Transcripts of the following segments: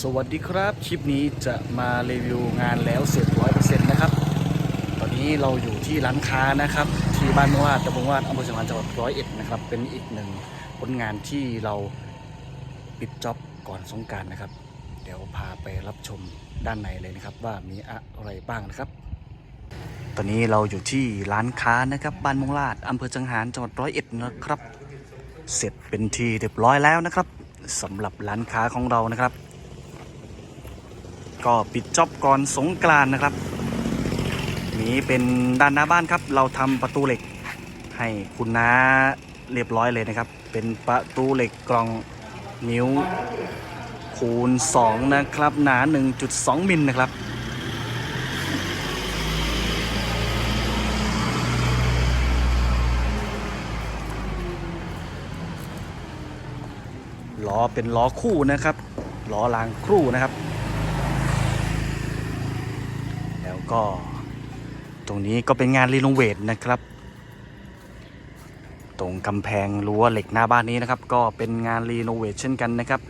สวัสดีครับ คลิปนี้จะมารีวิวงานแล้วเสร็จร้อยเปอร์เซ็นต์นะครับ ตอนนี้เราอยู่ที่ร้านค้านะครับ ที่บ้านวาดตำบลวาดอำเภอสังขารจังหวัดร้อยเอ็ดนะครับ เป็นอีกหนึ่งผลงานที่เราปิดจ็อบก่อนสงการนะครับ เดี๋ยวพาไปรับชมด้านในเลยนะครับ ว่ามีอะไรบ้างนะครับ ตอนนี้เราอยู่ที่ร้านค้านะครับบ้านมงลาดอำเภอจังหารจังหวัดร้อยเอ็ดนะครับ เสร็จเป็นทีเรียบร้อยแล้วนะครับสำหรับร้านค้าของเรานะครับ ก็ปิดจ็อบก่อนสงกรานนะครับ นี้เป็นด้านหน้าบ้านครับ เราทำประตูเหล็กให้คุณน้าเรียบร้อยเลยนะครับ เป็นประตูเหล็กกรองนิ้วคูณ 2 นะครับ หนา 1.2 มิลนะครับล้อเป็นล้อคู่นะครับล้อรางครู่นะครับ แล้ว ก็ ตรงนี้ก็เป็นงานรีโนเวทนะครับ ตรงกำแพงรั้วเหล็กหน้าบ้านนี้นะครับ ก็เป็นงานรีโนเวทเช่นกันนะครับ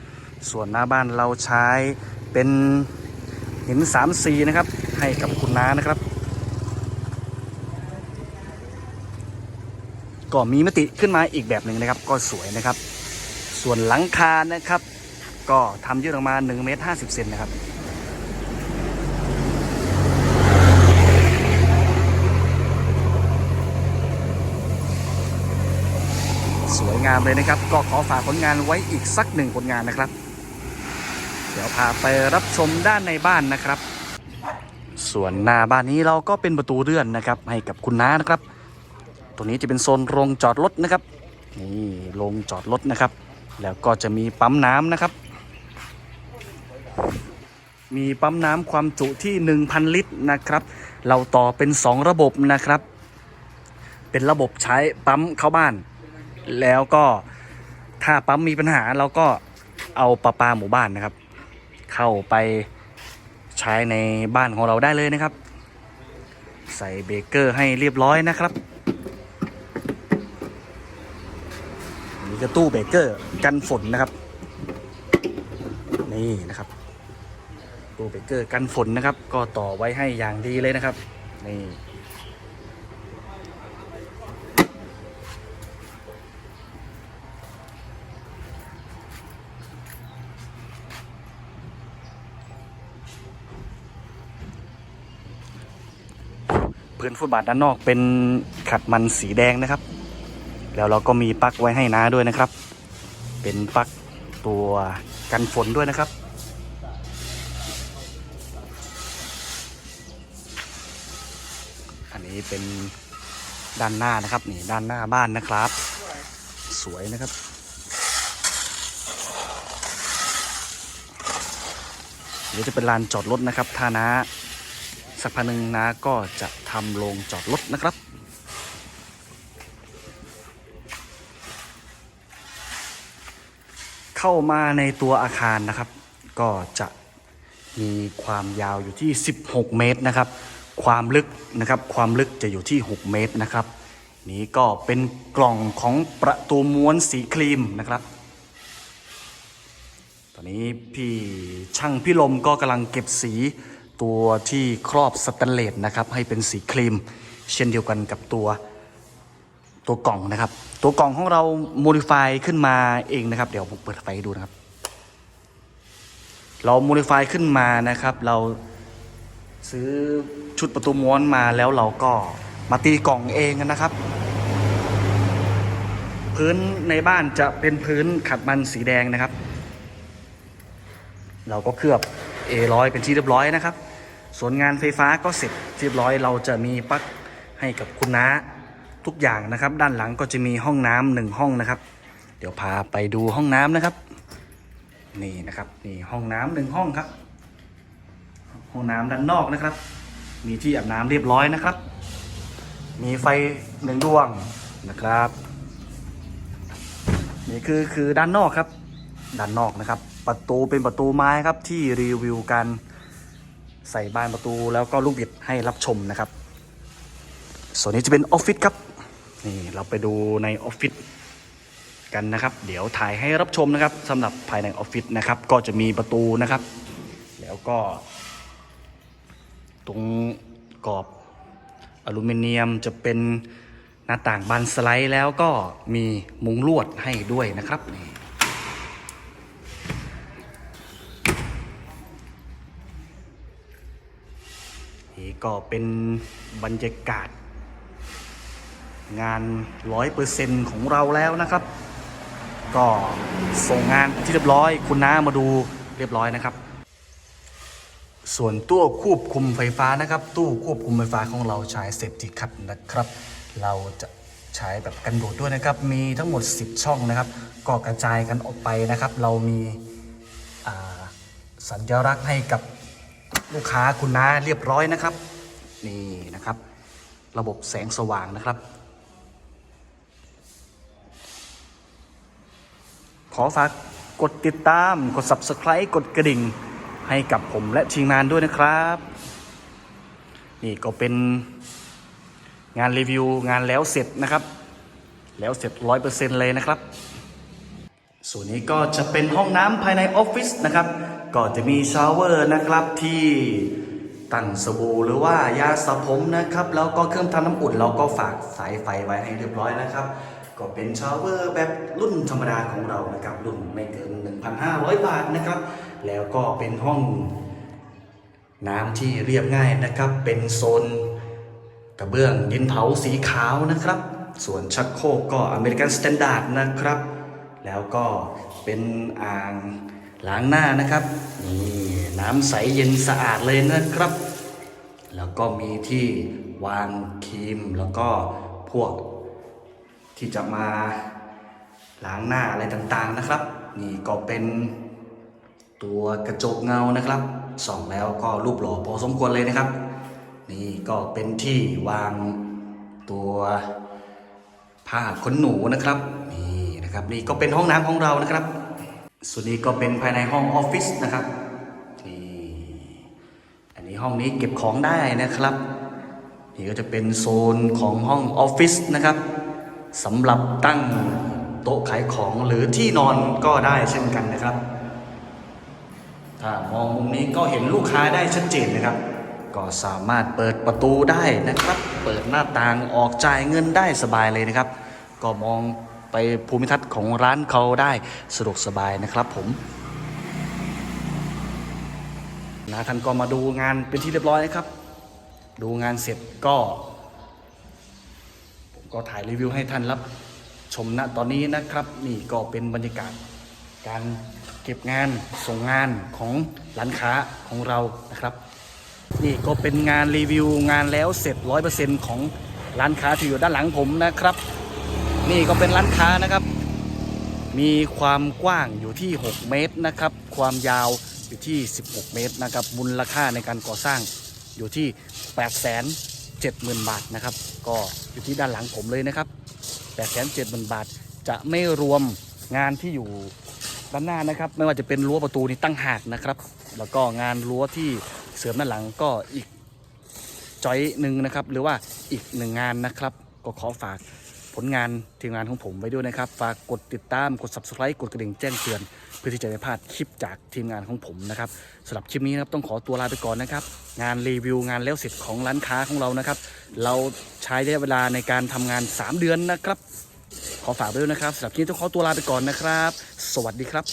ส่วนหน้าบ้านเราใช้เป็นหิน 3C นะครับ ให้กับคุณน้านะครับ ก็มีมติขึ้นมาอีกแบบหนึ่งนะครับ ก็สวยนะครับ ส่วนหลังคานะครับ ก็ทำยืดออกมา1เมตร50เซนนะครับ สวย งามเลยนะครับ ก็ขอฝากผลงานไว้อีกสักหนึ่งผลงานนะครับ เดี๋ยวพาไปรับชมด้านในบ้านนะครับ ส่วนหน้าบ้านนี้เราก็เป็นประตูเลื่อนนะครับ ให้กับคุณน้านะครับตรงนี้จะเป็นโซนโรงจอดรถนะครับนี่โรงจอดรถนะครับ แล้วก็จะมีปั๊มน้ำนะครับ มีปั๊มน้ำความจุที่ 1,000 ลิตรนะครับ เราต่อเป็น 2 ระบบนะครับ เป็นระบบใช้ปั๊มเข้าบ้าน แล้วก็ถ้าปั๊มมีปัญหาเราก็เอาประปาหมู่บ้านนะครับ เข้าไปใช้ในบ้านของเราได้เลยนะครับ ใส่เบเกอร์ให้เรียบร้อยนะครับนี่ก็ตู้เบเกอร์กันฝนนะครับ นี่นะครับ ตู้เบเกอร์กันฝนนะครับ ก็ต่อไว้ให้อย่างดีเลยนะครับ นี่ พื้นฟุตบาทด้านนอกเป็นขัดมันสีแดงนะครับ แล้วเราก็มีปลั๊กไว้ให้น้าด้วยนะครับ เป็นปลั๊กตัวกันฝนด้วยนะครับ อันนี้เป็นด้านหน้านะครับนี่ด้านหน้าบ้านนะครับ สวยนะครับเดี๋ยวจะเป็นลานจอดรถนะครับถ้านะ สักพักหนึ่งนะก็จะทำโรงจอดรถนะครับ เข้ามาในตัวอาคารนะครับ ก็จะมีความยาวอยู่ที่ 16 เมตรนะครับ ความลึกนะครับ ความลึกจะอยู่ที่ 6 เมตรนะครับ นี้ก็เป็นกล่องของประตูม้วนสีครีมนะครับ ตอนนี้พี่ช่างพี่ลมก็กำลังเก็บสี ตัวที่ครอบสแตนเลสนะครับให้เป็นสีครีม เช่นเดียวกันกับตัวตัวกล่องนะครับ ตัวกล่องของเราโมดิฟายขึ้นมาเองนะครับ เดี๋ยวผมเปิดไฟดูนะครับ เราโมดิฟายขึ้นมานะครับ เราซื้อชุดประตูม้วนมาแล้วเราก็มาตีกล่องเองนะครับ พื้นในบ้านจะเป็นพื้นขัดมันสีแดงนะครับ เราก็เคลือบ A100 เป็นที่เรียบร้อยนะครับ ส่วนงานไฟฟ้าก็เสร็จเรียบร้อยเราจะมีปลั๊กให้กับคุณน้าทุกอย่างนะครับ ด้านหลังก็จะมีห้องน้ำหนึ่งห้องนะครับ เดี๋ยวพาไปดูห้องน้ำนะครับ นี่นะครับนี่ห้องน้ำหนึ่งห้องครับ ห้องน้ำด้านนอกนะครับ มีที่อาบน้ำเรียบร้อยนะครับ มีไฟหนึ่งดวงนะครับนี่คือคือด้านนอกครับ ด้านนอกนะครับ ประตูเป็นประตูไม้ครับที่รีวิวการ ใส่บานประตูแล้วก็ลูกบิดให้รับชมนะครับ ส่วนนี้จะเป็นออฟฟิศครับนี่เราไปดูในออฟฟิศกันนะครับ เดี๋ยวถ่ายให้รับชมนะครับสำหรับภายในออฟฟิศนะครับ ก็จะมีประตูนะครับ แล้วก็ ตรงกรอบอลูมิเนียมจะเป็นหน้าต่างบานสไลด์แล้วก็มีมุงลวดให้ด้วยนะครับนี่นี่ ก็เป็นบรรยากาศ งานร้อยเปอร์เซ็นของเราแล้วนะครับ ก็ส่งงานที่เรียบร้อย คุณน้ามาดูเรียบร้อยนะครับ ส่วนตู้ควบคุมไฟฟ้านะครับ ตู้ควบคุมไฟฟ้าของเราใช้เซฟตี้คัทนะครับ เราจะใช้แบบกันบูดด้วยนะครับ มีทั้งหมด 10 ช่องนะครับ ก็กระจายกันออกไปนะครับ เรามีสัญลักษณ์ให้กับลูกค้าคุณน้าเรียบร้อยนะครับ นี่นะครับ ระบบแสงสว่างนะครับ ขอฝากกดติดตามกด subscribe กดกระดิ่งให้กับผมและทีมงานด้วยนะครับ นี่ก็เป็นงานรีวิวงานแล้วเสร็จนะครับ แล้วเสร็จร้อยเปอร์เซ็นต์เลยนะครับ ส่วนนี้ก็จะเป็นห้องน้ำภายในออฟฟิศนะครับ ก็จะมีชาวเวอร์นะครับที่ ตั้งสบู่หรือว่ายาสระผมนะครับแล้วก็เครื่องทำน้ำอุ่นเราก็ฝากสายไฟไว้ให้เรียบร้อยนะครับ ก็เป็นชาวเวอร์แบบรุ่นธรรมดาของเรานะครับรุ่นไม่เกิน 1,500 บาทนะครับ แล้วก็เป็นห้องน้ำที่เรียบง่ายนะครับ เป็นโซนกระเบื้องดินเผาสีขาวนะครับ ส่วนชักโครกก็อเมริกันสแตนดาร์ดนะครับ แล้วก็เป็นอ่างล้างหน้านะครับนี่น้ำใสเย็นสะอาดเลยนะครับ แล้วก็มีที่วางครีม แล้วก็พวกที่จะมาล้างหน้าอะไรต่างๆนะครับ นี่ก็เป็นตัวกระจกเงานะครับส่องแล้วก็รูปหล่อพอสมควรเลยนะครับ นี่ก็เป็นที่วางตัวผ้าขนหนูนะครับนี่นะครับนี่ก็เป็นห้องน้ำของเรานะครับ ส่วนนี้ก็เป็นภายในห้องออฟฟิศนะครับ ห้องนี้เก็บของได้นะครับ นี่ก็จะเป็นโซนของห้องออฟฟิศนะครับสำหรับตั้งโต๊ะขายของหรือที่นอนก็ได้เช่นกันนะครับ ถ้ามองมุมนี้ก็เห็นลูกค้าได้ชัดเจนนะครับ ก็สามารถเปิดประตูได้นะครับ เปิดหน้าต่างออกจ่ายเงินได้สบายเลยนะครับ ก็มองไปภูมิทัศน์ของร้านเขาได้สะดวกสบายนะครับผม นะท่านก็มาดูงานเป็นที่เรียบร้อยนะครับ ดูงานเสร็จก็ ผมก็ถ่ายรีวิวให้ท่านรับชมณตอนนี้นะครับ นี่ก็เป็นบรรยากาศการเก็บงานส่งงานของร้านค้าของเรานะครับ นี่ก็เป็นงานรีวิวงานแล้วเสร็จร้อยเปอร์เซ็นของร้านค้าที่อยู่ด้านหลังผมนะครับ นี่ก็เป็นร้านค้านะครับ มีความกว้างอยู่ที่ 6 เมตรนะครับ ความยาว อยู่ที่ 16 เมตรนะครับมูลค่าในการก่อสร้างอยู่ที่ 8 7 0 0 0 0 บาทนะครับ ก็อยู่ที่ด้านหลังผมเลยนะครับ 8 7 0 0 0 0 บาท จะไม่รวมงานที่อยู่ด้านหน้านะครับ ไม่ว่าจะเป็นรั้วประตูนี่ตั้งหากนะครับ แล้วก็งานรั้วที่เสริมด้านหลังก็อีกจอยหนึ่งนะครับ หรือว่าอีกหนึ่งงานนะครับ ก็ขอฝากผลงานทีมงานของผมไว้ด้วยนะครับ ฝากกดติดตามกด subscribe กดกระดิ่งแจ้งเตือน พื่อที่จะได้พลาดคลิปจากทีมงานของผมนะครับสำหรับคลิปนี้นะครับต้องขอตัวลาไปก่อนนะครับ งานรีวิวงานแล้วเสร็จของร้านค้าของเรานะครับ เราใช้ระยะเวลาในการทำงาน 3 เดือนนะครับ ขอฝากไว้ด้วยนะครับสำหรับคลิปนี้ต้องขอตัวลาไปก่อนนะครับ สวัสดีครับ